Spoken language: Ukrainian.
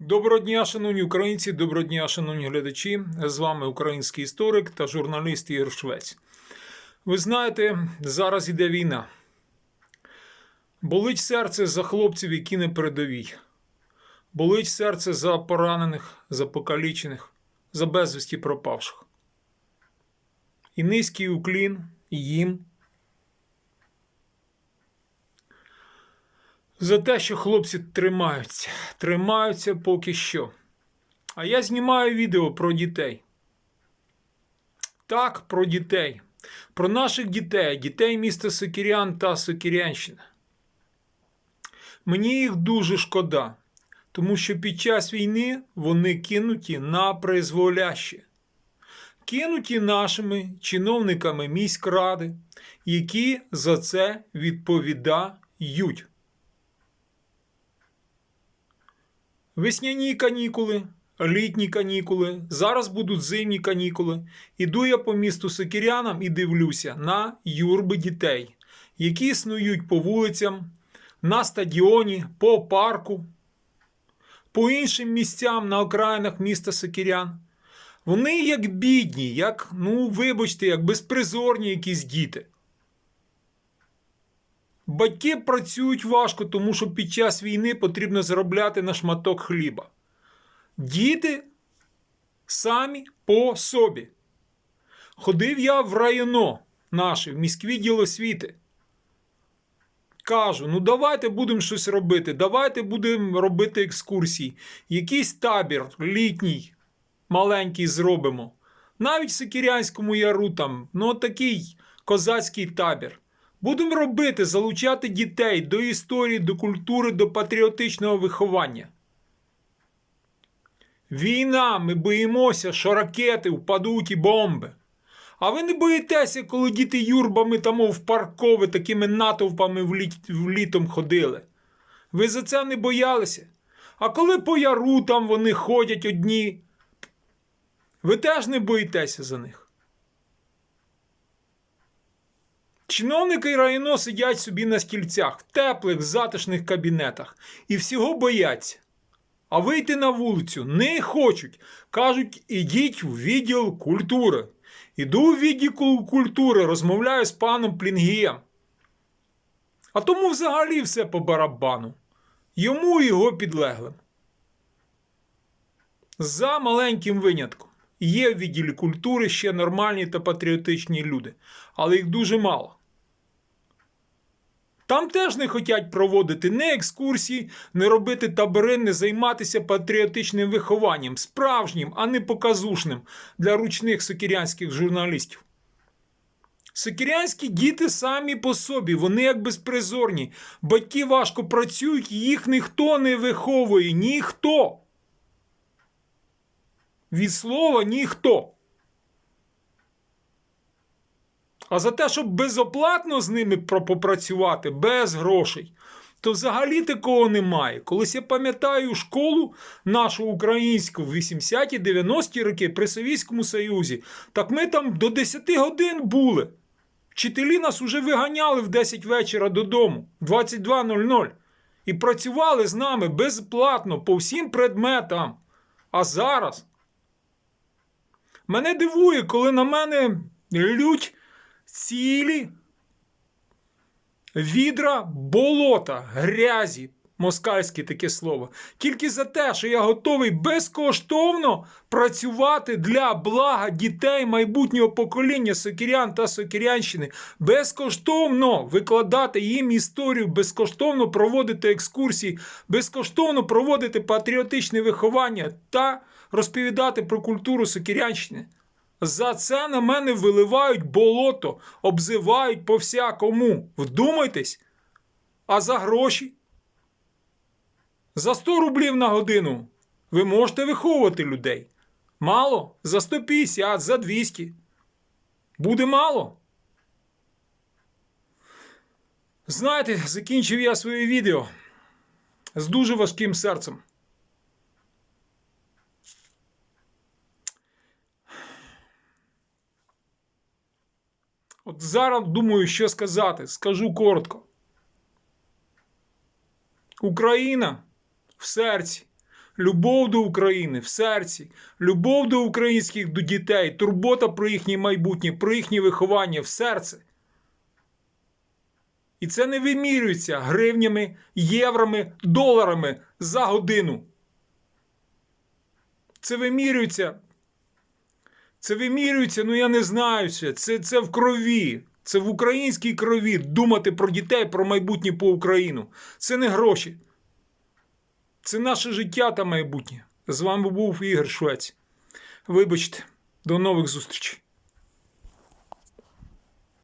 Доброго дня, шановні українці, доброго дня, шановні глядачі. З вами український історик та журналіст Ігор Швець. Ви знаєте, зараз іде війна. Болить серце за хлопців, які на передовій. Болить серце за поранених, за покалічених, за безвісті пропавших. І низький уклін їм за те, що хлопці тримаються, тримаються поки що. А я знімаю відео про дітей. Так, про дітей. Про наших дітей, дітей міста Сокірян та Сокірянщини. Мені їх дуже шкода, тому що під час війни вони кинуті на призволяще. Кинуті нашими чиновниками міськради, які за це відповідають. Весняні канікули, літні канікули, зараз будуть зимні канікули. Іду я по місту Сокірянам і дивлюся на юрби дітей, які снують по вулицям, на стадіоні, по парку, по іншим місцям на окраїнах міста Сокірян. Вони як бідні, як, ну, вибачте, як безпризорні якісь діти. Батьки працюють важко, тому що під час війни потрібно заробляти на шматок хліба. Діти самі по собі. Ходив я в районо наше, в міський відділ освіти. Кажу, ну давайте будемо щось робити, давайте будемо робити екскурсії. Якийсь табір літній, маленький зробимо. Навіть в Сикірянському яру там, ну такий козацький табір. Будемо робити, залучати дітей до історії, до культури, до патріотичного виховання. Війна, ми боїмося, що ракети впадуть і бомби. А ви не боїтеся, коли діти юрбами там в паркови такими натовпами в літ- в літом ходили. Ви за це не боялися. А коли по яру там вони ходять одні, ви теж не боїтеся за них. Чиновники районо сидять собі на стільцях, в теплих, затишних кабінетах і всього бояться. А вийти на вулицю не хочуть. Кажуть, ідіть в відділ культури. Іду в відділ культури, розмовляю з паном Плінгієм. А тому взагалі все по барабану. Йому і його підлеглим. За маленьким винятком. Є в відділі культури ще нормальні та патріотичні люди, але їх дуже мало. Там теж не хочуть проводити не екскурсії, не робити табори, не займатися патріотичним вихованням, справжнім, а не показушним для ручних сокірянських журналістів. Сокірянські діти самі по собі, вони як безпризорні. Батьки важко працюють, їх ніхто не виховує, ніхто. Від слова ніхто. А за те, щоб безоплатно з ними попрацювати, без грошей, то взагалі такого немає. Колись я пам'ятаю школу нашу українську в 80-ті, 90-ті роки при Совєтському Союзі, так ми там до 10 годин були. Вчителі нас уже виганяли в 10 вечора додому, 22.00. І працювали з нами безплатно по всім предметам. А зараз мене дивує, коли на мене лють цілі відра болота, грязі, москальське таке слово. Тільки за те, що я готовий безкоштовно працювати для блага дітей майбутнього покоління сокірян та сокірянщини, безкоштовно викладати їм історію, безкоштовно проводити екскурсії, безкоштовно проводити патріотичне виховання та розповідати про культуру сокірянщини. За це на мене виливають болото, обзивають по всякому. Вдумайтесь. А за гроші? За 100 рублів на годину ви можете виховувати людей. Мало? За 150, за 200. Буде мало. Знаєте, закінчив я своє відео з дуже важким серцем. От зараз думаю, що сказати. Скажу коротко. Україна в серці, любов до України в серці, любов до українських до дітей, турбота про їхнє майбутнє, про їхнє виховання в серце. І це не вимірюється гривнями, євроми, доларами за годину. Це вимірюється. Це вимірюється, ну я не знаю. Це, це в крові. Це в українській крові думати про дітей, про майбутнє по Україну. Це не гроші. Це наше життя та майбутнє. З вами був Ігор Швець. Вибачте, до нових зустрічей.